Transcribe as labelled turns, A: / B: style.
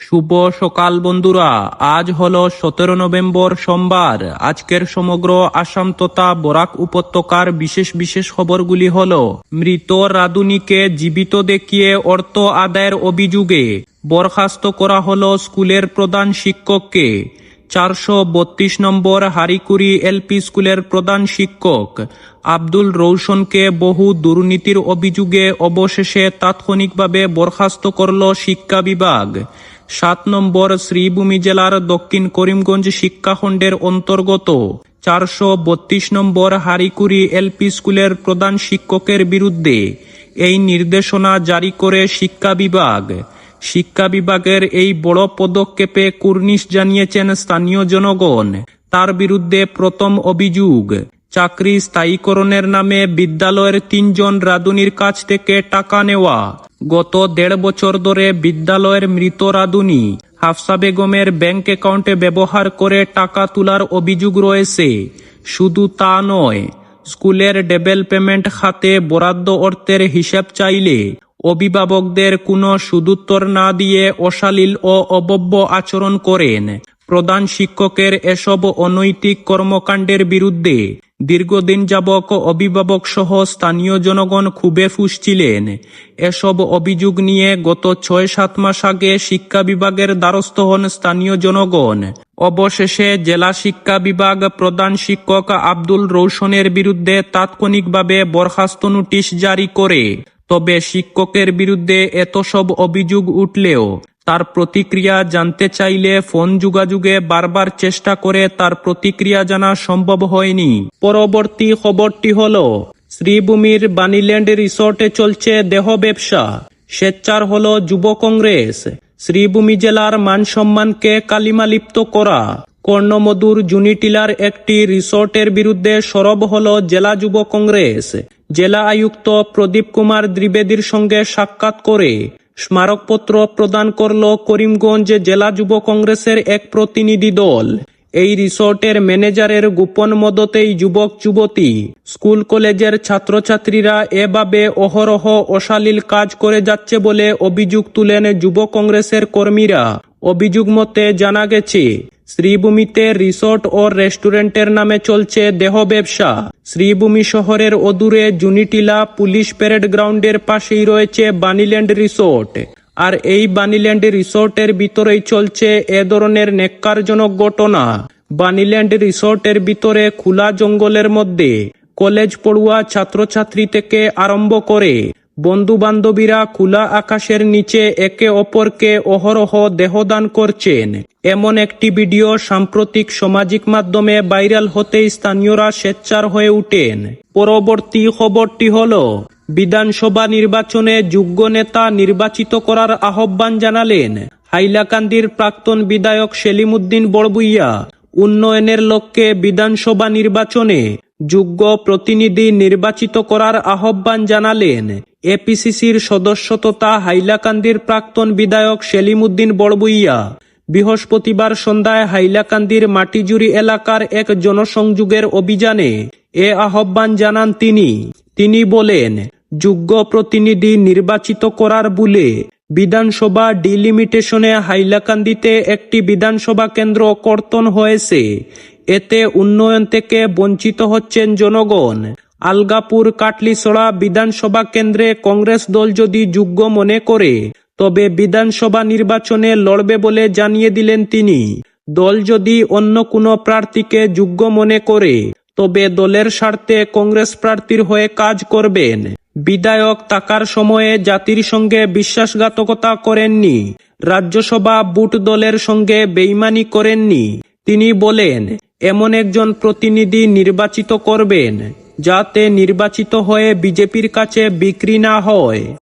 A: শুভ সকাল, বন্ধুরা। আজ হলো সতেরো নভেম্বর সোমবার। আজকের সমগ্র আসাম তথা বরাক উপত্যকার বিশেষ বিশেষ খবরগুলি হল, মৃত রাধুনীকে জীবিত দেখিয়ে অর্থ আদায়ের অভিযোগে বরখাস্ত করা হল স্কুলের প্রধান শিক্ষককে। চারশো বত্রিশ নম্বর হারিকুড়ি এলপি স্কুলের প্রধান শিক্ষক আব্দুল রৌশনকে বহু দুর্নীতির অভিযোগে অবশেষে তাৎক্ষণিকভাবে বরখাস্ত করল শিক্ষা বিভাগ। সাত নম্বর শ্রীভূমি জেলার দক্ষিণ করিমগঞ্জ শিক্ষাখণ্ডের অন্তর্গত। চারশো বত্রিশ নম্বর হারিকুড়ি এলপি স্কুলের প্রধান শিক্ষকের বিরুদ্ধে এই নির্দেশনা জারি করে শিক্ষা বিভাগ। শিক্ষা বিভাগের এই বড় পদক্ষেপে কুর্নিশ জানিয়েছেন স্থানীয় জনগণ। তার বিরুদ্ধে প্রথম অভিযোগ। চাকরি স্থায়ীকরণের নামে বিদ্যালয়ের তিনজন রাঁধুনির কাছ থেকে টাকা নেওয়া। গত দেড় বছর ধরে বিদ্যালয়ের মৃত রাঁধুনি হাফসা বেগমের ব্যাংক অ্যাকাউন্টে ব্যবহার করে টাকা তোলার অভিযোগ রয়েছে। শুধু তা নয়, স্কুলের ডেভেলপমেন্ট খাতে বরাদ্দ অর্থের হিসাব চাইলে অভিভাবকদের কোনো সুদুত্তর না দিয়ে অশালীল ও অবব্য আচরণ করেন। প্রধান শিক্ষকের এসব অনৈতিক কর্মকাণ্ডের বিরুদ্ধে দীর্ঘদিন যাবক অভিভাবক সহ স্থানীয় জনগণ খুবই ফুসছিলেন। এসব অভিযোগ নিয়ে গত ছয় সাত মাস আগে শিক্ষা বিভাগের দ্বারস্থ হন স্থানীয় জনগণ। অবশেষে জেলা শিক্ষা বিভাগ প্রধান শিক্ষক আব্দুল রৌশনের বিরুদ্ধে তাৎক্ষণিকভাবে বরখাস্ত নোটিশ জারি করে। তবে শিক্ষকের বিরুদ্ধে এত সব অভিযোগ উঠলেও তার প্রতিক্রিয়া জানতে চাইলে ফোন যোগাযোগে বারবার চেষ্টা করে তার প্রতিক্রিয়া জানা সম্ভব হয়নি। পরবর্তী খবরটি হল, শ্রীভূমির বানিল্যান্ড রিসোর্টে চলছে দেহ ব্যবসা। স্বেচ্ছার হল যুব কংগ্রেস। শ্রীভূমি জেলার মান সম্মানকে কালিমালিপ্ত করা। কর্ণমধুর জুনিটিলার একটি রিসোর্টের বিরুদ্ধে সরব হল জেলা যুব কংগ্রেস। জেলা আয়ুক্ত প্রদীপ কুমার দ্বিবেদীর সঙ্গে সাক্ষাৎ করে স্মারকপত্র প্রদান করল করিমগঞ্জ জেলা যুব কংগ্রেসের এক প্রতিনিধি দল। এই রিসোর্টের ম্যানেজারের গোপন মদতেই যুবক, যুবতী, স্কুল কলেজের ছাত্রছাত্রীরা এভাবে অহরহ, অশালীল কাজ করে যাচ্ছে বলে অভিযোগ তুলেন যুব কংগ্রেসের কর্মীরা। অভিযোগ মতে জানা গেছে শ্রীভূমিতে রিসোর্ট ও রেস্টুরেন্টের নামে চলছে দেহ ব্যবসা শ্রীভূমি শহরের অদূরে জুনিটিলা পুলিশ প্যারেড গ্রাউন্ডের পাশেই রয়েছে বানিল্যান্ড রিসোর্ট। আর এই বানিল্যান্ড রিসোর্টের ভিতরেই চলছে এ ধরনের নেককারজনক ঘটনা। বানিল্যান্ড রিসোর্টের ভিতরে খোলা জঙ্গলের মধ্যে কলেজ পড়ুয়া ছাত্রছাত্রী থেকে আরম্ভ করে বন্ধু বান্ধবীরা খোলা আকাশের নিচে একে অপরকে অহরহ দেহদান করছেন। এমন একটি ভিডিও সাম্প্রতিক সামাজিক মাধ্যমে ভাইরাল হতেই স্থানীয়রা স্বেচ্ছার হয়ে উঠেন। পরবর্তী খবরটি হল, বিধানসভা নির্বাচনে যোগ্য নেতা নির্বাচিত করার আহ্বান জানালেন হাইলাকান্দির প্রাক্তন বিধায়ক সেলিমুদ্দিন বড়বুইয়া। উন্নয়নের লক্ষ্যে বিধানসভা নির্বাচনে যোগ্য প্রতিনিধি নির্বাচিত করার আহ্বান জানালেন এপিসিসির সদস্য তথা হাইলাকান্দির প্রাক্তন বিধায়ক সেলিমুদ্দিন বড়বুইয়া। বৃহস্পতিবার সন্ধ্যায় হাইলাকান্দির মাটিজুরি এলাকার এক জনসংযোগের অভিযানে এ আহ্বান জানান তিনি। তিনি বলেন, যোগ্য প্রতিনিধি নির্বাচিত করার বলে বিধানসভা ডিলিমিটেশনে হাইলাকান্দিতে একটি বিধানসভা কেন্দ্র কর্তন হয়েছে। এতে উন্নয়ন থেকে বঞ্চিত হচ্ছেন জনগণ। আলগাপুর কাটলিছড়া বিধানসভা কেন্দ্রে কংগ্রেস দল যদি যোগ্য মনে করে, তবে বিধানসভা নির্বাচনে লড়বে বলে জানিয়ে দিলেন তিনি। দল যদি অন্য কোনো প্রার্থীকে যোগ্য মনে করে, তবে দলের স্বার্থে কংগ্রেস প্রার্থীর হয়ে কাজ করবেন। বিধায়ক তাকার সময়ে জাতির সঙ্গে বিশ্বাসঘাতকতা করেননি। রাজ্যসভা বুট দলের সঙ্গে বেইমানি করেননি। তিনি বলেন, এমন একজন প্রতিনিধি নির্বাচিত করবেন। যাতে নির্বাচিত হয়ে বিজেপির কাছে বিক্রি না হয়।